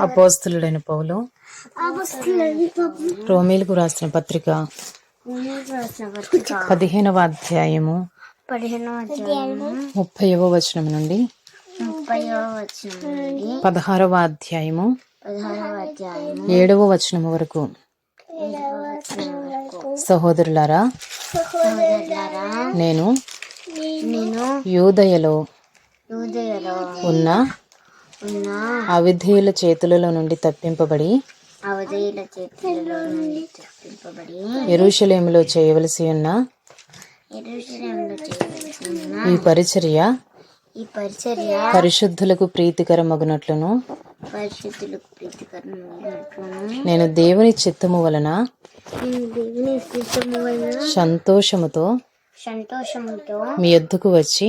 అపోస్తులుడైన పౌలు. రోమిలకు రాసిన పత్రిక పదిహేనవ అధ్యాయము ముప్పైవ వచనం నుండి పదహారవ అధ్యాయము ఏడవ వచనం వరకు. సహోదరులారా నేను నేను యూదయలో ఉన్న అవిధేయుల చేతులలో నుండి తప్పింపబడి ఎరుషలేములో చేయవలసి ఉన్న. ఈ పరిచర్య ఈ పరిచర్య పరిశుద్ధులకు ప్రీతికరమగునట్లును. పరిశుద్ధులకు నేను దేవుని చిత్తము వలన సంతోషముతో సంతోషముతో మీ యొద్దకు యుద్ధకు వచ్చి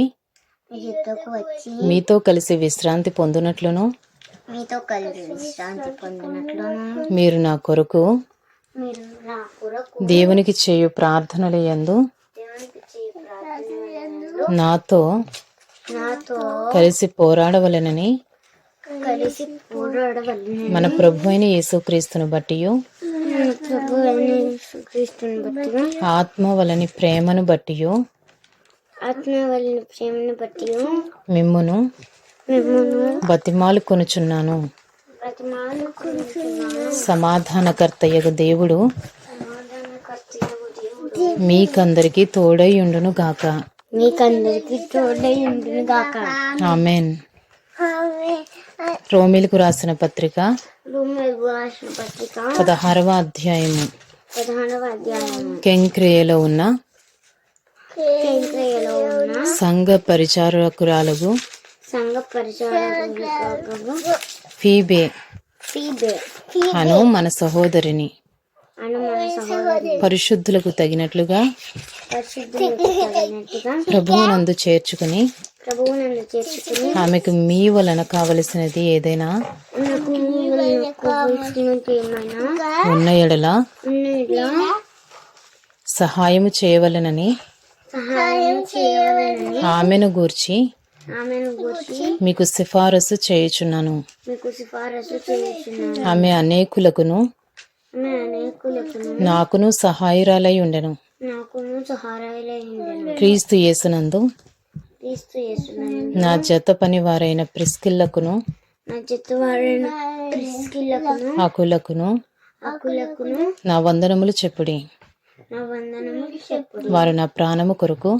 మీతో కలిసి విశ్రాంతి పొందునట్లును? మీతో కలిసి విశ్రాంతి పొందినట్లును. మీరు నా కొరకు మీరు నా కొరకు దేవునికి చేయు ప్రార్థనల యందు నాతో నాతో కలిసి పోరాడవలెనని కలిసి మన ప్రభు అయిన యేసుక్రీస్తును బట్టి ప్రభు అయిన యేసుక్రీస్తుని బట్టి ఆత్మ వలని ప్రేమను బట్టి ఆత్మవల్లిన ప్రేమను బట్టి మిమ్మును మిమ్మును బతిమాలు కొనుచున్నాను. సమాధానకర్తయ్యకు దేవుడు మీకందరికి తోడై ఉండును గాక. మీకందరికి తోడై ఉండును గాక. ఆమెన్. రోమిలకు రాసిన పత్రిక పదహారవ అధ్యాయము. కెంక్రియలో ఉన్న సంఘ పరిచారకురాలకు సంఘ ఫీబే ఫీబే. అను మన సహోదరిని పరిశుద్ధులకు తగినట్లుగా ప్రభువునందు చేర్చుకుని ఆమెకు మీ వలన కావలసినది ఏదైనా ఉన్న ఎడల సహాయము చేయవలెనని సహాయం చేయవాలని ఆమెను గూర్చి ఆమెను గురించి మీకు సిఫారసు చేయుచున్నాను. మీకు సిఫారసు చేస్తున్నాను ఆమె అనేకులకును ఆమె అనేకులకు నాకును సహాయురాలై ఉండెను. నాకును సహాయాలై ఉండెను. క్రీస్తు యేసునందు క్రీస్తు యేసునందు నా జత పని వారైన ప్రిస్కిల్లకును నా చెత్తవారైన క్రిస్కిలకును అకులకును అకులకును నా వందనములు చెప్పుడు. వారు నా ప్రాణము కొరకు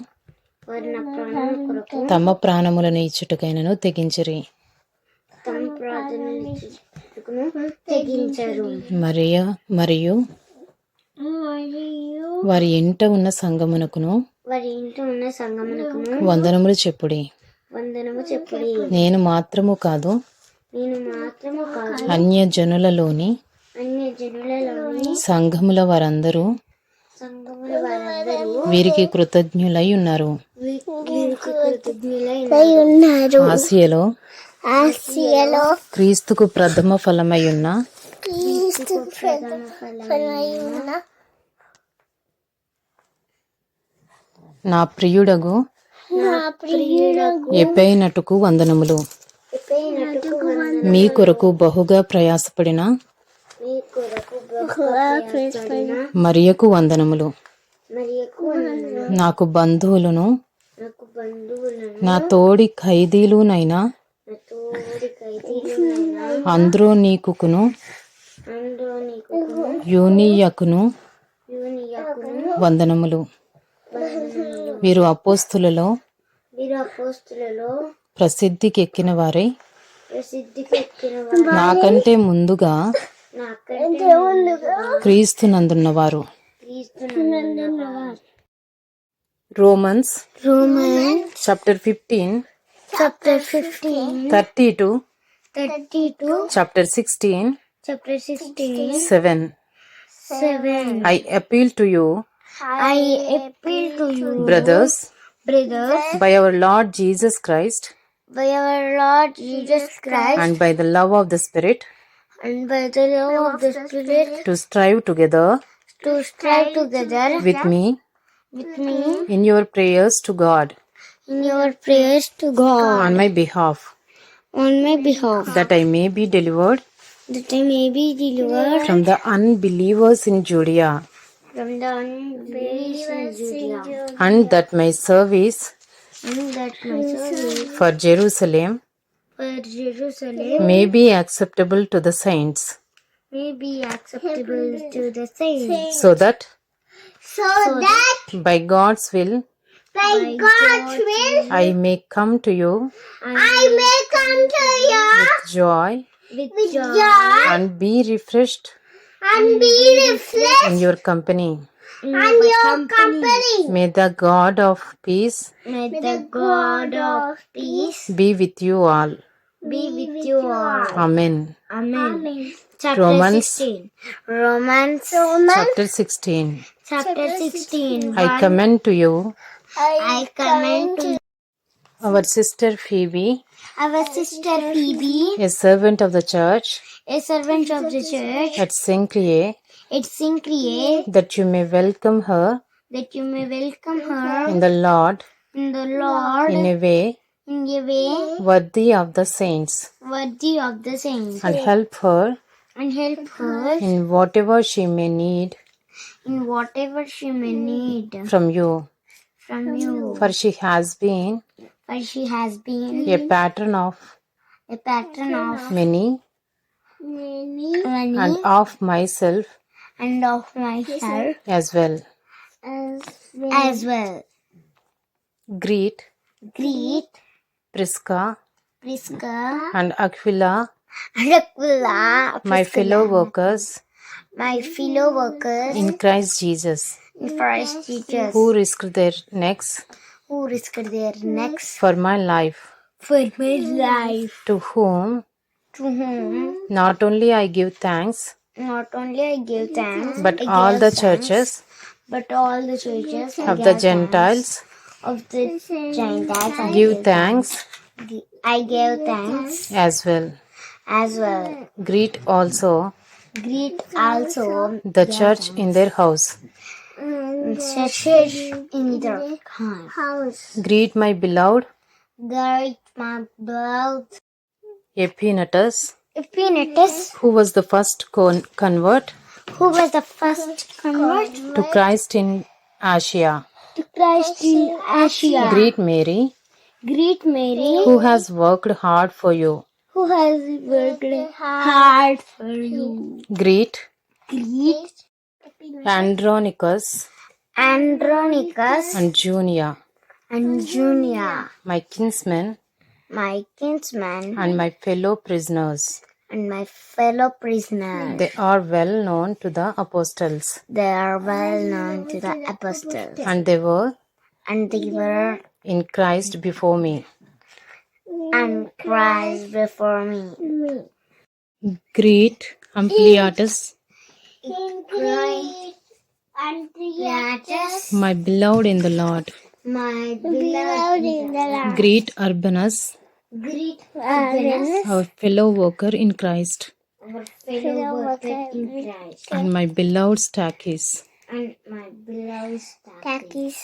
తమ ప్రాణములను ఇచ్చుటకైనను తెగించిరి. తమ ప్రార్థనలు తెగించరు. మరియ మరియు వారి ఇంట ఉన్న సంగమునకును వారి ఇంట్లో ఉన్న సంగమునకును వందనములు చెప్పుడి. వందనము చెప్పుడి. నేను మాత్రము కాదు నేను మాత్రము కాదు అన్య జనులలోని అన్య జనులలోని సంఘముల వారందరూ వీరికి కృతజ్ఞులై ఉన్నారు. ఆసియలో ఆసియలో క్రీస్తుకు ప్రథమ ఫలమై ఉన్న నా ప్రియుడగు ఎప్పైనట్టుకు వందనములు. మీ కొరకు బహుగా ప్రయాసపడిన మరియకు వందనములు. నాకు బంధువులను నా తోడి ఖైదీలునైనా అంద్రోనీకును యూనియకును వందనములు. వీరు అపోస్తులలో ప్రసిద్ధికి ఎక్కిన వారై. నాకంటే ముందుగా క్రీస్తునందున్నవారు క్రీస్తునందున్నవారు. Romans Roman chapter fifteen chapter fifteen thirty two thirty two chapter sixteen chapter sixteen seven seven I appeal to you I appeal to you brothers brothers by our Lord Jesus Christ by our Lord Jesus Christ and by the love of the Spirit and by the love of the Spirit to strive together to strive together with me. with me. In your prayers to God. In your prayers to God. On my behalf. On my behalf, that I may be delivered that I may be delivered from the unbelievers in Judea, from the unbelievers in Judea, and that my service and that my service for Jerusalem Jerusalem may be acceptable to the saints, may be acceptable to the saints, so that so that by God's will by God's will I may come to you I may come to you with joy you with joy and be refreshed and be refreshed in your company. in your company. May the God of peace May the God of peace be with you all. Be with you all. Amen. Amen. Chapter Romans. 16. Romans. Romans. Chapter 16. Chapter 16. I commend to you I commend to our sister Phoebe, our sister Phoebe, a servant of the church a servant of the church at St. at Syncreate, that you may welcome her that you may welcome her in the Lord in the Lord in a way in a way worthy of the saints, worthy of the saints, and help her and help her in whatever she may need in whatever she may need from you. from you. For she has been For she has been a pattern of a pattern of many many and of myself and of myself as well. as well. Greet Greet Prisca Prisca and Aquila, and Aquila, my fellow workers. My fellow workers. In Christ Jesus, in Christ Jesus. Who risked their necks? Who risked their necks? For my life, for my life, to whom? To whom? Not only I give thanks, not only I give thanks, but I all the thanks, churches but all the churches of the Gentiles. Of the Gentiles I give thanks I give thanks as well. as well. Greet also Greet also the church in their house. the church in their house. Greet my beloved Greet my beloved Epaenetus, Epaenetus, who was the first con- convert who was the first convert to Christ in Asia. To Christ in Asia. Greet Mary, Greet Mary, who has worked hard for you. who has worked hard for you. Greet Greet Andronicus Andronicus and Junia, and Junia, my kinsmen my kinsman and my fellow prisoners. And my fellow prisoners. They are well known to the apostles, They are well known to the apostles, and they were and they were in Christ before me. and Christ before me. Greet Ampliatus, Great Andreatus, my beloved in the Lord. my beloved in the Lord. Greet Urbanus, Greet Urbanus, our fellow worker in Christ, our fellow worker in Christ, and my beloved Stachys. and my beloved Stachys.